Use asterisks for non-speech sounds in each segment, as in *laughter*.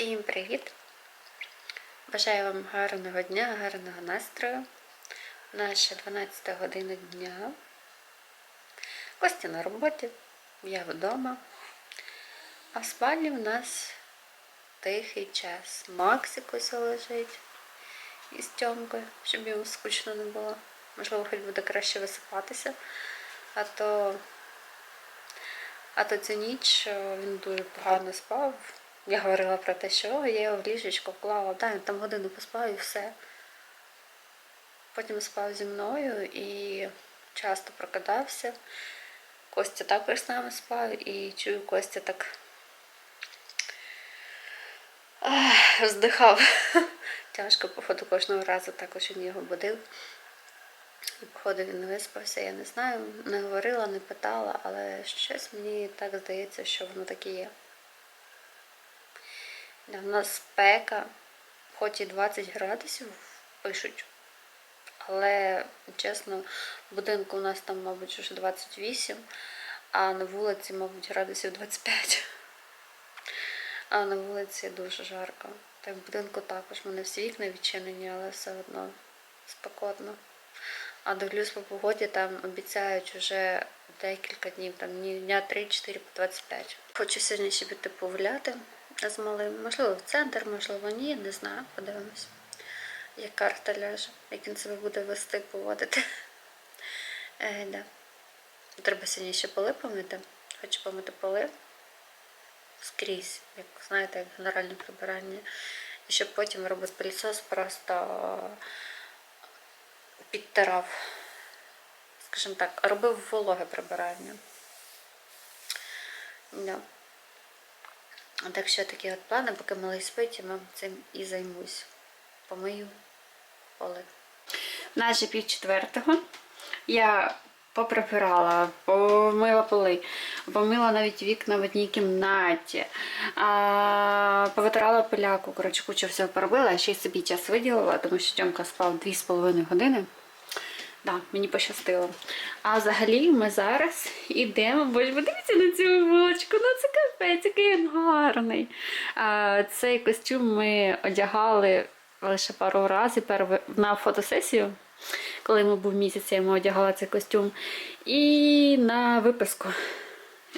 Всім привіт! Бажаю вам гарного дня, гарного настрою. Наша 12 година дня. Костя на роботі, я вдома. А в спальні в нас тихий час. Максик ось лежить із Тьомкою, щоб йому скучно не було. Можливо, хоч буде краще висипатися. А то, а то цю ніч е, він дуже погано спав. Я говорила про те, що «О, я його в ліжечко вклала, да, там годину поспав і все. Потім спав зі мною і часто прокидався. Костя також з нами спав і чую, Костя так ах, вздихав. *laughs* Тяжко, походу, кожного разу також він його будив. І, походу, він не виспався, я не знаю, не говорила, не питала, але щось мені так здається, що воно таке є. Да, У нас спека, хоч і 20 градусів пишуть, але, чесно, в будинку у нас там, мабуть, вже 28, а на вулиці, мабуть, градусів 25. А на вулиці дуже жарко. Та в будинку також. У мене всі вікна відчинені, але все одно спекотно. А дивлюсь по погоді, там обіцяють вже декілька днів, там дня 3-4 по 25. Хочу сьогодні ще піти погуляти з малим. Можливо, в центр, можливо, ні, не знаю, подивимось. Як карта ляже, як він себе буде вести, поводити. *laughs* Е, да. Треба сьогодні ще поли помити. Хочу помити поли скрізь, як знаєте, як генеральне прибирання. І щоб потім робить пилісос просто підтирав, скажімо так, робив вологе прибирання. Да. Так що такі от плани, поки малий спить, я цим і займусь. Помию поли. Наче пів четвертого. Я поприбирала, помила поли, помила навіть вікна в одній кімнаті, а, повитирала пиляку. Коротше, кучу всього поробила, ще й собі час виділила, тому що Тьомка спав 2,5 години. Да, мені пощастило. А взагалі ми зараз йдемо, бо ж подивіться на цю булочку, ну це капець, який він гарний. А, цей костюм ми одягали лише пару разів на фотосесію. Коли йому був місяць, я йому одягала цей костюм. І на виписку.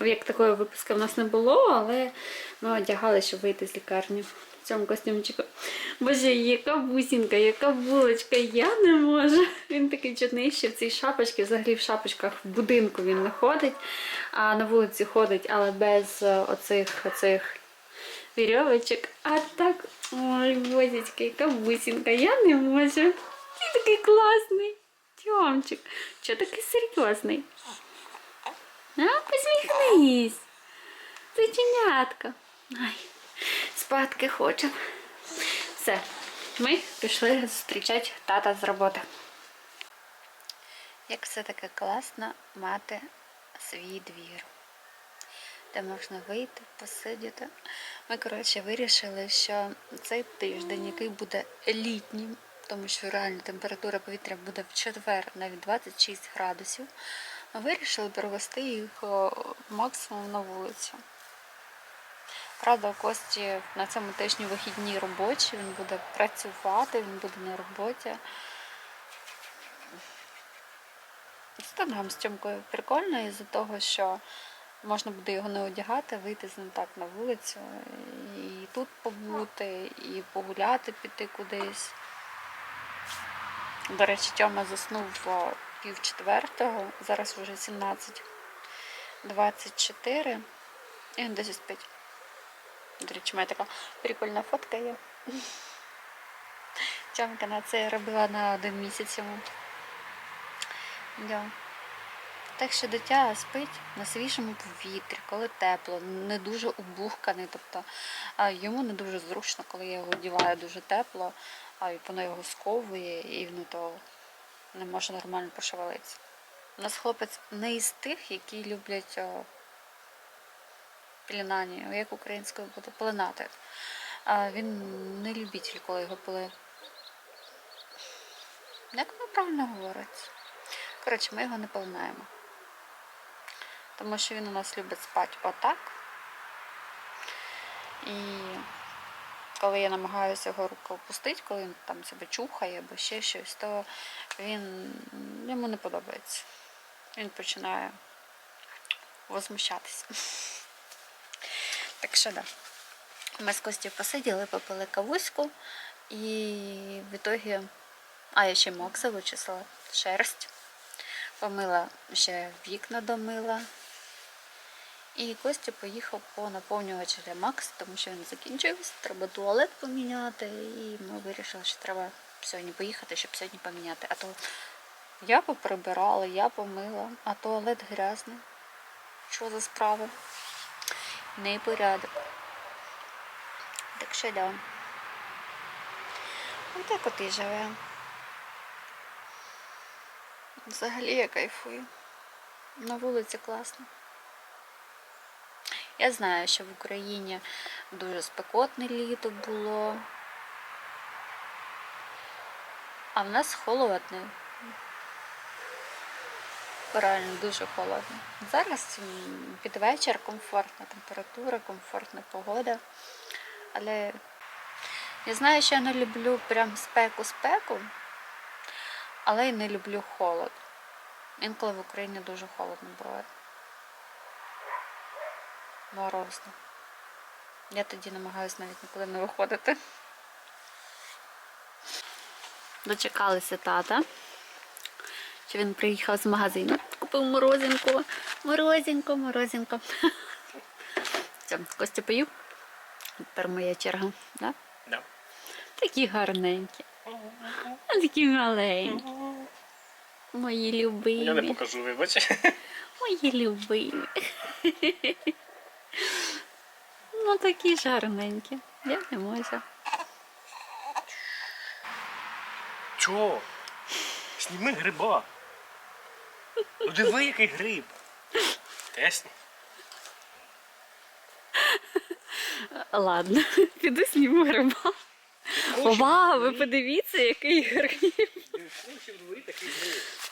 Як такої виписки в нас не було, але ми одягали, щоб вийти з лікарні цьому костюмчику. Боже, яка бусінка, яка булочка, я не можу. Він такий чудний, ще в цій шапочці, взагалі в шапочках в будинку він не ходить, а на вулиці ходить, але без оцих оцих вірьовочок. А так, ой, бозічка, яка бусінка, я не можу. Ти такий класний. Тьомчик, що такий серйозний? А, посміхнись. Зайченятка. Ай, спадки хочемо. Все, ми пішли зустрічати тата з роботи. Як все таки класно мати свій двір, де можна вийти, посидіти. Ми, коротше, вирішили, що цей тиждень, який буде літнім, тому що реальна температура повітря буде в четвер навіть 26 градусів, ми вирішили провести їх максимум на вулицю. Правда, у Кості на цьому тижні вихідні робочі, він буде працювати, він буде на роботі. Це нам з Тьомкою прикольно із-за того, що можна буде його не одягати, вийти з ним так на вулицю, і тут побути, і погуляти, піти кудись. До речі, Тьома заснув пів четвертого, зараз вже 17.24 і він десь спить. До речі, моя така прикольна фотка є. Тьомка на це я робила на один місяць йому. Так що дитя спить на свіжому повітрі, коли тепло, не дуже убухканий. Тобто йому не дуже зручно, коли я його одіваю дуже тепло, а воно його сковує і він то не може нормально пошевелитися. У нас хлопець не із тих, які люблять пілінання, як українською буде пеленати. А він не любитель, коли його пили. Як воно правильно говориться? Коротше, ми його не пеленаємо. Тому що він у нас любить спати отак. І коли я намагаюся його руку опустити, коли він там себе чухає або ще щось, то він йому не подобається. Він починає возмущатися. Так що да. Ми з Костю посиділи, попили кавуську і в ітогі, а я ще мокса вичисла, шерсть. Помила ще вікна домила. І Костя поїхав по наповнювач для Макс, тому що він закінчився, треба туалет поміняти. І ми вирішили, що треба сьогодні поїхати, щоб сьогодні поміняти. А то я поприбирала, я помила, а туалет грязний. Що за справа? Непорядок. Так що да. Отак от і живе. Взагалі я кайфую. На вулиці класно. Я знаю, що в Україні дуже спекотне літо було. А в нас холодне. Реально дуже холодно. Зараз під вечір комфортна температура, комфортна погода. Але я знаю, що я не люблю прям спеку-спеку, але й не люблю холод. Інколи в Україні дуже холодно буває. Морозно. Я тоді намагаюся навіть нікуди не виходити. Дочекалися тата. Що він приїхав з магазину. Купив морозинку. Морозинку, морозинку. *laughs* Все, Костя поїв. Тепер моя черга. Да? Да. Такі гарненькі. А такі маленькі. *laughs* Мої любимі. Я не покажу, вибач. Мої любимі. Ну такі ж гарненькі. Я не можу. Чого? Сніми гриба. Ну диви, який гриб. Тесні. Ладно, піду сніму гриба. Вау, ви подивіться, який гриб.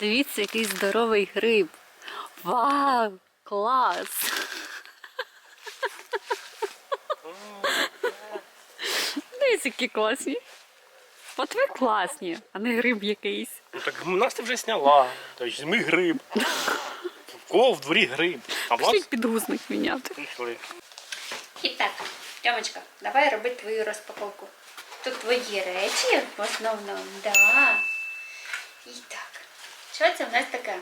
Дивіться, який здоровий гриб. Вау, клас. Дивіться, які класні. От ви класні, а не гриб якийсь. Ну так у нас ти вже сняла. Тобто зніми гриб. В кого в дворі гриб? А в нас підгузник міняти. пішли. І так, Тьомочка, давай роби твою розпаковку. Тут твої речі в основному, да. І так. Що це в нас таке?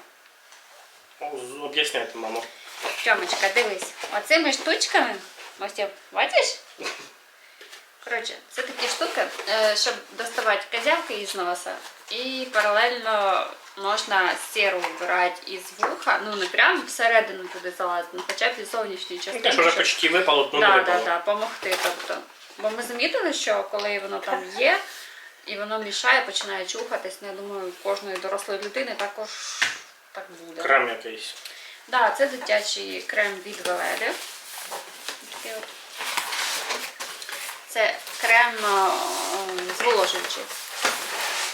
О, з- Об'ясняйте, мамо. Тьомочка, дивись, оцими штучками, ось я, бачиш? Коротше, це такі штуки, е, щоб доставати козявки із носа. І паралельно можна серу вбирати із вуха. Ну не прямо всередину туди залазити, ну хоча б із зовнішньої частини. те, що вже почти випало, ну не да, випало. да, да, помогти. Тобто. Бо ми замітили, що коли воно там є, і воно мішає, починає чухатись. Ну, я думаю, у кожної дорослої людини також так буде. Крем якийсь. Да, це дитячий крем від Веледи. Такий от. Це крем е, зволожуючий.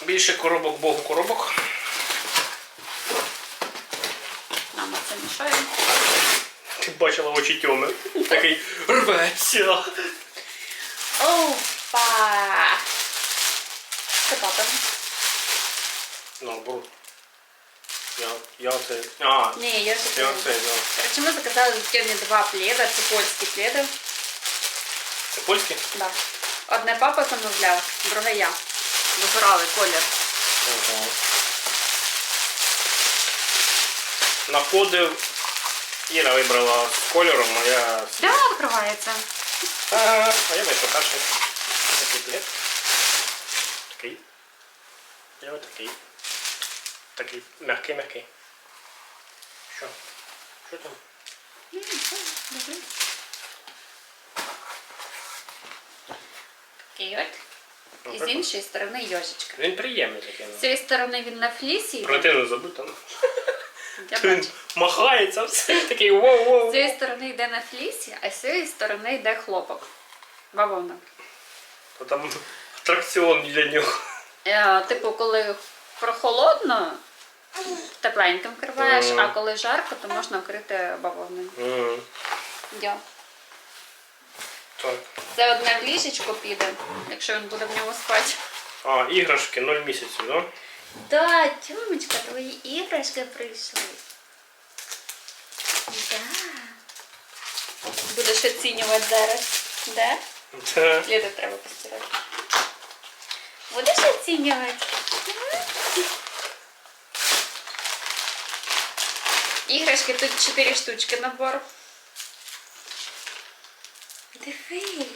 Більше коробок, богу коробок. Мама це мішає. Ти бачила очі тьоми. Такий рветься. Опа! Це папа. Ну, я, я це. А, Ні, я ще я не- це, да. Короче, ми заказали Тьомі два пледа, це польські пледи. Це польське? Да. Одне папа замовляв, друге я. Вибирали колір. Ага. Находив. Іра вибрала з кольором, а я. Да, відкривається. А я знайшов перший. Такий плед. Такий. Я. Такий м'який, м'який. Що? Що там? Такий от. І з іншої сторони йожичка. Він приємний такий. З цієї сторони він на флісі. йде. Про забудь там. *laughs* Я Він бачу. махається *laughs* все такий воу-воу. З цієї сторони йде на флісі, а з цієї сторони йде хлопок. Бавовна. То там атракціон для нього. Е, Типу, коли прохолодно, тепленьким вкриваєш, Мгм. а коли жарко, то можна вкрити бавовною. М. Я. Так. Це одне в ліжечко піде, якщо він буде в ньому спати. А, іграшки 0 місяців, да? Да, Тьомочка, твої іграшки прийшли. Да. Будеш оцінювати зараз. Да? Це Ліда треба постирати. Будеш оцінювати? Іграшки тут 4 штучки набор. Дивись.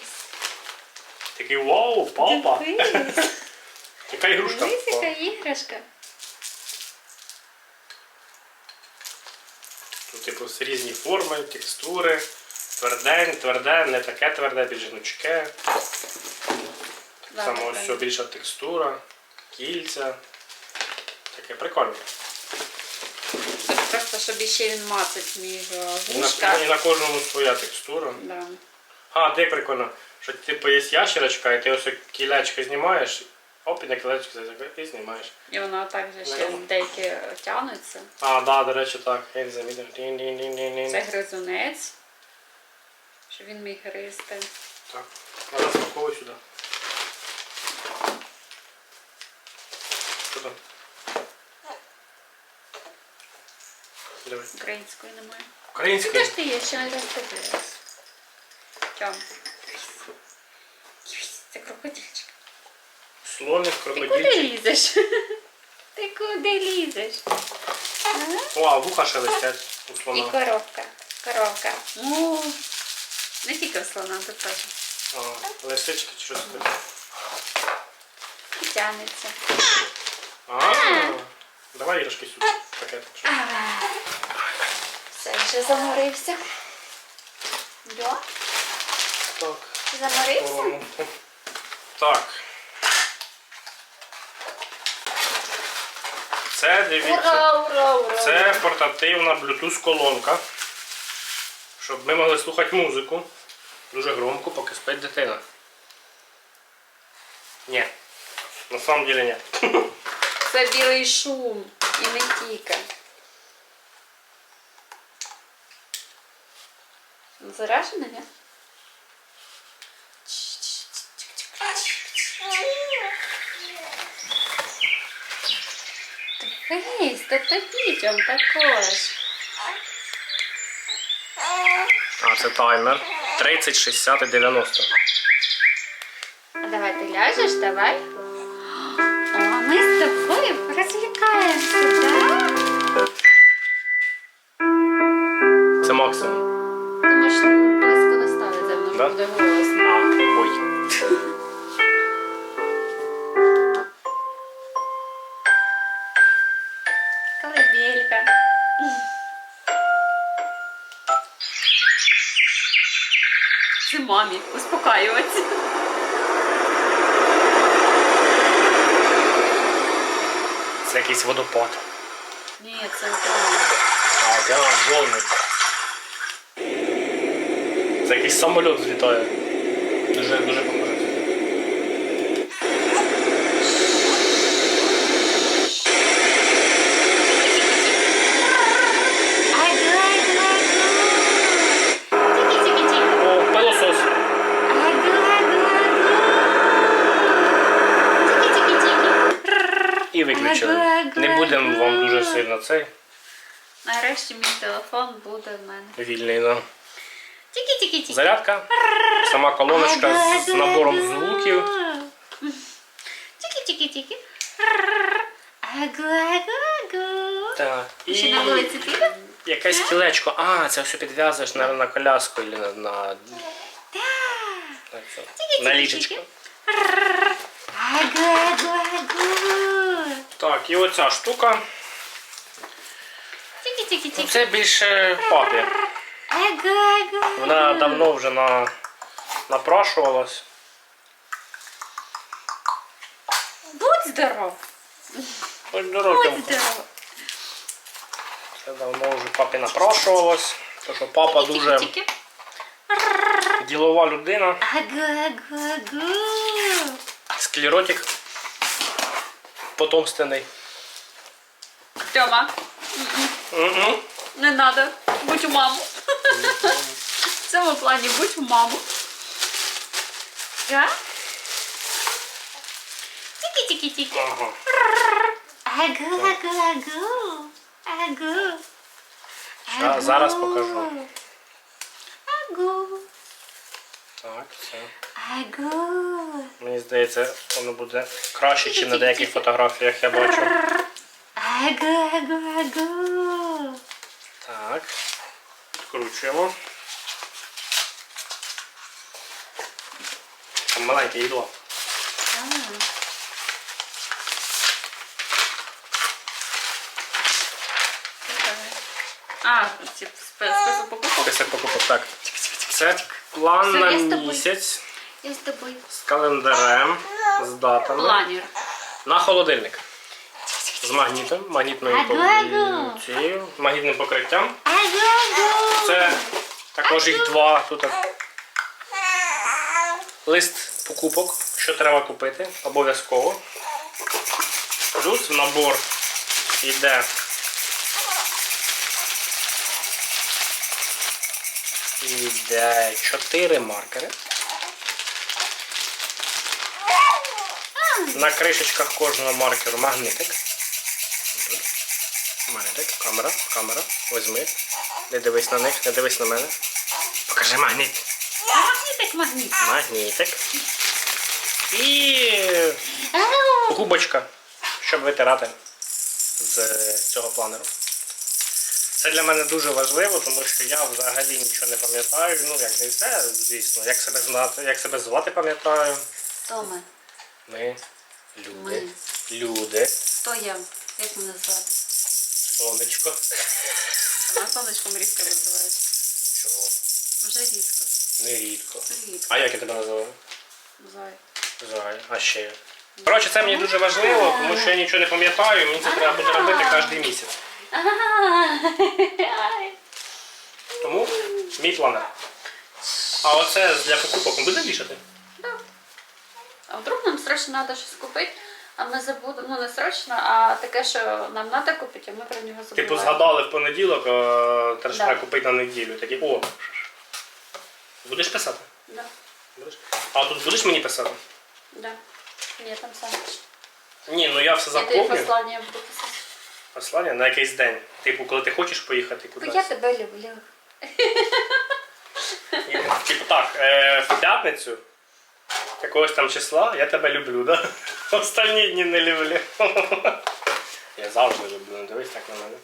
такий вау, папа. Дивись. *laughs* Яка ігрушка? Дивись, яка іграшка. Тут, типу, різні форми, текстури, тверде, не тверде, не таке тверде, більш гнучке. Так само ось все більша текстура, кільця. Таке прикольно. Тут просто, щоб ще він мацать між на, і на кожному своя текстура. Да. А, де прикольно, що типу є ящерочка, і ти ось кілечко знімаєш, оп, і на кілечко і знімаєш. І воно також ще Нормально. деякі тягнуться. А, да, до речі, так. Я не замітив. Дін-дін-дін-дін-дін. Це гризунець. Щоб він міг гризти. Так, а розпаковуй сюди. Що там? Диви. Української немає. Ти Українською. теж ти є, ще не розповіла. Тьом. Дивись. Дивись, це крокодильчик. Слоник, Ти куди крокодильчик. лізеш? *laughs* Ти куди лізеш? О, а вуха шелестять у І слона. коровка. Коровка. Ну, не тільки в слона, тут теж. А, лисички чи щось таке. І тягнеться. А, давай іграшки сюди. Пакет. Все, вже заморився. Да? Так. Заморився? Так. Це дивіться. Ура, ура, ура. Це портативна Bluetooth колонка. Щоб ми могли слухати музику дуже громко, поки спить дитина. Ні. На самом деле ні. Це білий шум. І не тільки. Заряджено, ні? Дивись, то дітям також. А, це таймер. 30, 60 і 90. А давай ти ляжеш, давай. О, ми з тобою розвлікаємося, Колыбелька. Це мамі успокаюватися. Це якийсь водопад. Ні, це океан. А, океан, волни. Це якийсь самоліт злітає. Дуже, дуже виключили. Не будемо вам дуже сильно цей Нарешті мій телефон буде в мене. вільний. Да. Тики-тики-тики. Зарядка, сама колоночка з набором звуків. Агу-агу-агу. Так. Ще на вулиці піде? якесь кілечко. А, це все підв'язуєш на, на коляску або на, на, Так. на, це, Тільки-тільки-тільки. на ліжечко. Так, і оця штука. Тики-тики-тики. Це більше папі. Вона давно вже на, напрашувалась. Будь здоров. Ось дорогим. Будь здоров. Це давно вже папі напрашувалось. Тому що папа дуже Тики-тики. ділова людина. Агу-агу-агу. Склеротик потомственний. Тьома, Мгм. не надо. Будь у маму. В цьому плані будь у маму. Тики-тики-тики. Ага. Агу, агу, агу. Агу. Ща, зараз покажу. Агу. Так, все. Мені здається, воно буде краще, ніж на деяких фотографіях я бачу. Так. Відкручуємо. Там маленьке їдло. А, типу, список покупок. Список покупок, так. Це план на місяць Я з тобою. з календарем, з датами. Планер. На холодильник. З магнітом, магнітною цією, магнітним покриттям. Це також їх два. Тут лист покупок, що треба купити, обов'язково. Плюс в набор йде йде 4 маркери. На кришечках кожного маркеру магнитик. Тут. Магнитик, камера, камера, возьми. Не дивись на них, не дивись на мене. Покажи магніт. Магнітик, магніт. Магнітик. І губочка, щоб витирати з цього планеру. Це для мене дуже важливо, тому що я взагалі нічого не пам'ятаю. Ну, як не все, звісно, як себе знати, як себе звати пам'ятаю. Хто ми? Ми люди. Ми. Люди. Хто я? Як мене звати? Сонечко. На сонечком рідко називають. Чого? Вже рідко. Нерідко. Рідко. А як я тебе називаю? Зай. Зай. А ще. Коротше, це мені дуже важливо, тому що я нічого не пам'ятаю, мені це треба буде робити кожен місяць. Тому мій планер. А оце для покупок ми будемо вішати? А вдруг нам срочно треба щось купити, а ми забудемо, ну не срочно, а таке, що нам треба купити, а ми про нього забуваємо. Типу згадали в понеділок, а треба Да. купити на неділю. Такі, о. Будеш писати? Да. Будеш? А тут будеш мені писати? Да. Ні, там сам. Ні, ну я все Я тобі заповню. послання буду писати. Послання на якийсь день. Типу, коли ти хочеш поїхати Бо кудись. я тебе люблю. І, Типу так, е, в п'ятницю якогось там числа я тебе люблю, да? *laughs* Останні дні не люблю. Я завжди люблю, не дивись так на мене.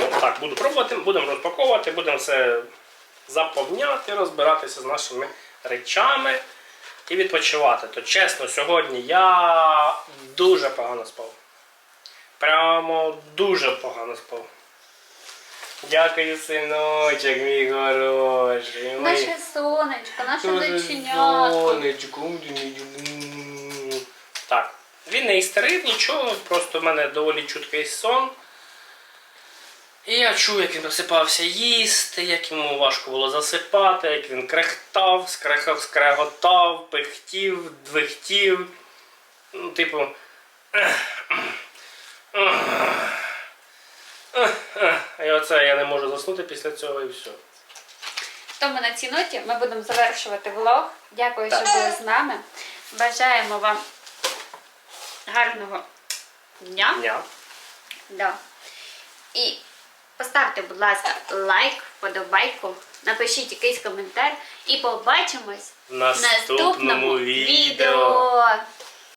Ну так, буду пробувати, будемо розпаковувати, будемо все заповняти, розбиратися з нашими речами і відпочивати. То чесно, сьогодні я дуже погано спав. Прямо дуже погано спав. Дякую, синочок, мій хороший. Мій- Наше сонечко, наше Дуже зайченятко. сонечко. Так, він не істерив нічого, просто в мене доволі чуткий сон. І я чув, як він просипався їсти, як йому важко було засипати, як він крехтав, скрехав, скреготав, пихтів, двихтів. Ну, типу. І оце я не можу заснути після цього і все. Тому на цій ноті ми будемо завершувати влог. Дякую, Так. що були з нами. Бажаємо вам гарного дня. Дня. Да. І поставте, будь ласка, лайк, вподобайку, напишіть якийсь коментар і побачимось В наступному відео.